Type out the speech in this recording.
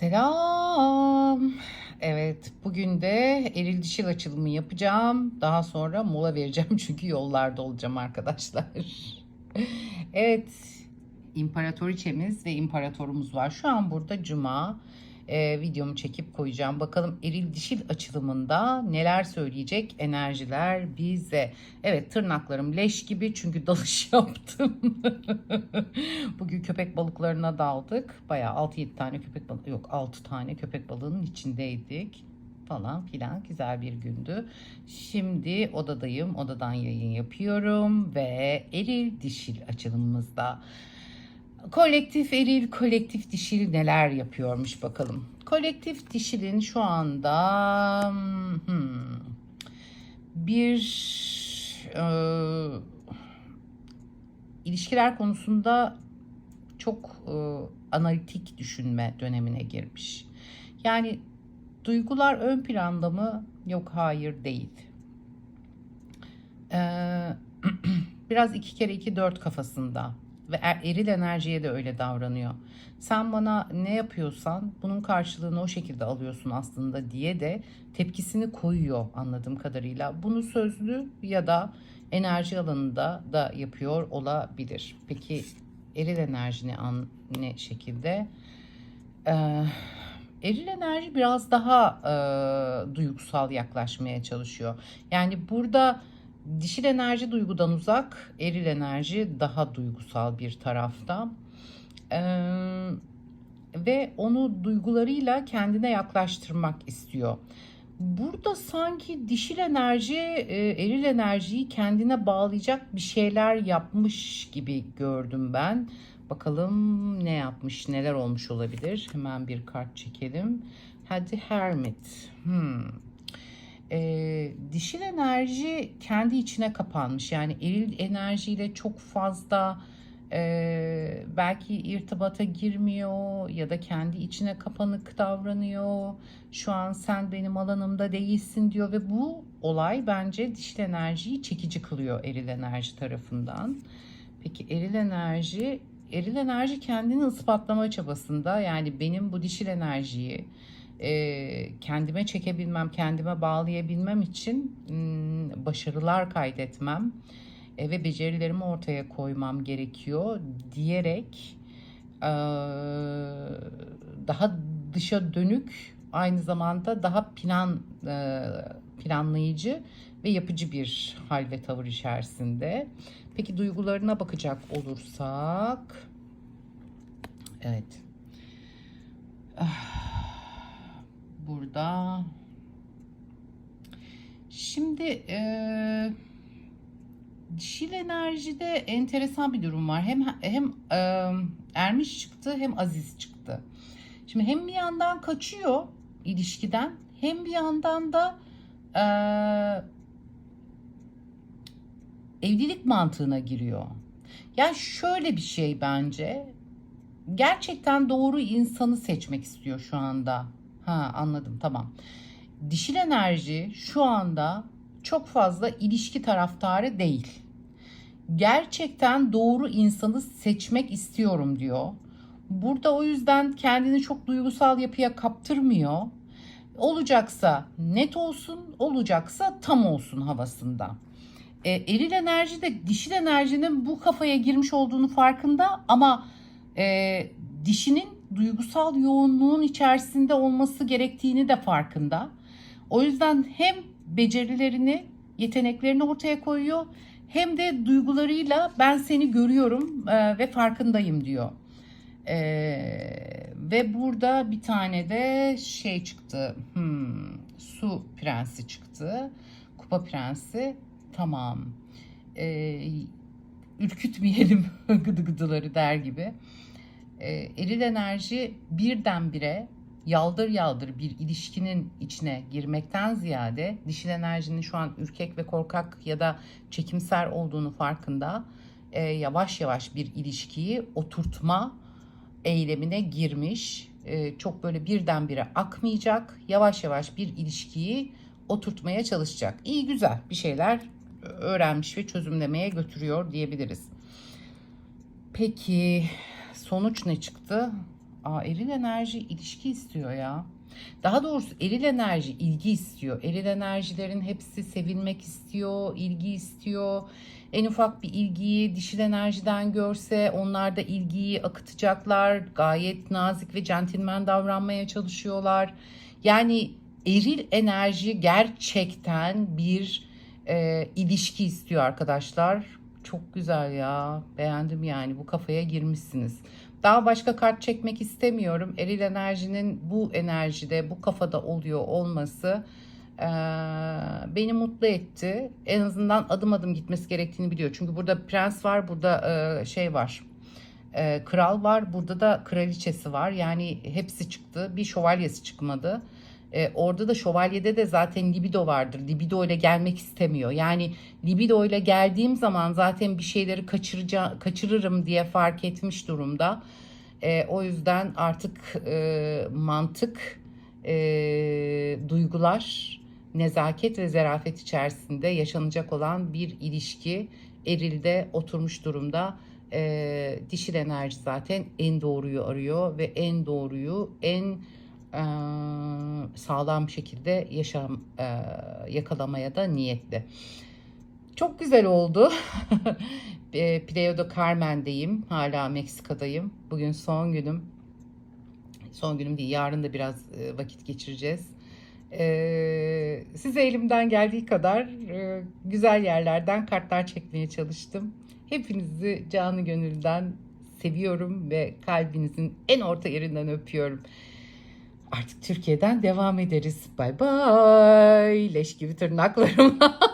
Selam. Evet, bugün de eril dişil açılımı yapacağım. Daha sonra mola vereceğim çünkü yollarda olacağım arkadaşlar. evet, imparatoriçemiz ve imparatorumuz var. Şu an burada cuma. Ee, videomu çekip koyacağım. Bakalım eril dişil açılımında neler söyleyecek enerjiler bize. Evet tırnaklarım leş gibi çünkü dalış yaptım. Bugün köpek balıklarına daldık. Bayağı 6-7 tane köpek balığı yok 6 tane köpek balığının içindeydik falan filan güzel bir gündü. Şimdi odadayım. Odadan yayın yapıyorum ve eril dişil açılımımızda kolektif eril, kolektif dişil neler yapıyormuş bakalım. Kolektif dişilin şu anda hmm, bir e, ilişkiler konusunda çok e, analitik düşünme dönemine girmiş. Yani duygular ön planda mı? Yok hayır değil. Ee, biraz iki kere iki dört kafasında ve er- eril enerjiye de öyle davranıyor. Sen bana ne yapıyorsan bunun karşılığını o şekilde alıyorsun aslında diye de tepkisini koyuyor anladığım kadarıyla. Bunu sözlü ya da enerji alanında da yapıyor olabilir. Peki eril enerji ne, an, ne şekilde? Ee, eril enerji biraz daha e, duygusal yaklaşmaya çalışıyor. Yani burada dişil enerji duygudan uzak, eril enerji daha duygusal bir tarafta. Ee, ve onu duygularıyla kendine yaklaştırmak istiyor. Burada sanki dişil enerji, e, eril enerjiyi kendine bağlayacak bir şeyler yapmış gibi gördüm ben. Bakalım ne yapmış, neler olmuş olabilir. Hemen bir kart çekelim. Hadi Hermit. Hmm. Ee, dişil enerji kendi içine kapanmış. Yani eril enerjiyle çok fazla e, belki irtibata girmiyor ya da kendi içine kapanık davranıyor. Şu an sen benim alanımda değilsin diyor ve bu olay bence dişil enerjiyi çekici kılıyor eril enerji tarafından. Peki eril enerji eril enerji kendini ispatlama çabasında yani benim bu dişil enerjiyi e, kendime çekebilmem, kendime bağlayabilmem için m, başarılar kaydetmem e, ve becerilerimi ortaya koymam gerekiyor diyerek e, daha dışa dönük aynı zamanda daha plan planlayıcı ve yapıcı bir hal ve tavır içerisinde. Peki duygularına bakacak olursak evet. Ah burada. Şimdi e, dişil enerjide enteresan bir durum var. Hem hem e, Ermiş çıktı hem Aziz çıktı. Şimdi hem bir yandan kaçıyor ilişkiden hem bir yandan da e, evlilik mantığına giriyor. Yani şöyle bir şey bence. Gerçekten doğru insanı seçmek istiyor şu anda Ha anladım tamam. Dişil enerji şu anda çok fazla ilişki taraftarı değil. Gerçekten doğru insanı seçmek istiyorum diyor. Burada o yüzden kendini çok duygusal yapıya kaptırmıyor. Olacaksa net olsun, olacaksa tam olsun havasında. E, eril enerji de dişil enerjinin bu kafaya girmiş olduğunu farkında ama e, dişinin duygusal yoğunluğun içerisinde olması gerektiğini de farkında. O yüzden hem becerilerini, yeteneklerini ortaya koyuyor hem de duygularıyla ben seni görüyorum e, ve farkındayım diyor. E, ve burada bir tane de şey çıktı. Hmm, su prensi çıktı. Kupa prensi. Tamam. E, ürkütmeyelim gıdı gıdıları der gibi e, eril enerji birdenbire yaldır yaldır bir ilişkinin içine girmekten ziyade dişil enerjinin şu an ürkek ve korkak ya da çekimser olduğunu farkında e, yavaş yavaş bir ilişkiyi oturtma eylemine girmiş. E, çok böyle birdenbire akmayacak. Yavaş yavaş bir ilişkiyi oturtmaya çalışacak. İyi güzel bir şeyler öğrenmiş ve çözümlemeye götürüyor diyebiliriz. Peki sonuç ne çıktı? Aa, eril enerji ilişki istiyor ya. Daha doğrusu eril enerji ilgi istiyor. Eril enerjilerin hepsi sevilmek istiyor, ilgi istiyor. En ufak bir ilgiyi dişil enerjiden görse onlar da ilgiyi akıtacaklar. Gayet nazik ve centilmen davranmaya çalışıyorlar. Yani eril enerji gerçekten bir e, ilişki istiyor arkadaşlar. Çok güzel ya. Beğendim yani. Bu kafaya girmişsiniz. Daha başka kart çekmek istemiyorum. Eril enerjinin bu enerjide, bu kafada oluyor olması eee, beni mutlu etti. En azından adım adım gitmesi gerektiğini biliyor. Çünkü burada prens var, burada eee, şey var. eee, kral var, burada da kraliçesi var. Yani hepsi çıktı. Bir şövalyesi çıkmadı. E, orada da şövalyede de zaten libido vardır. Libido ile gelmek istemiyor. Yani libido ile geldiğim zaman zaten bir şeyleri kaçıraca- kaçırırım diye fark etmiş durumda. E, o yüzden artık e, mantık, e, duygular, nezaket ve zarafet içerisinde yaşanacak olan bir ilişki erilde oturmuş durumda. E, dişil enerji zaten en doğruyu arıyor ve en doğruyu en e, sağlam şekilde yaşam e, yakalamaya da niyetli. Çok güzel oldu. E, Playa do Carmen'deyim. Hala Meksika'dayım. Bugün son günüm. Son günüm değil. Yarın da biraz vakit geçireceğiz. E, size elimden geldiği kadar güzel yerlerden kartlar çekmeye çalıştım. Hepinizi canı gönülden seviyorum ve kalbinizin en orta yerinden öpüyorum. Artık Türkiye'den devam ederiz. Bay bay. Leş gibi tırnaklarımla.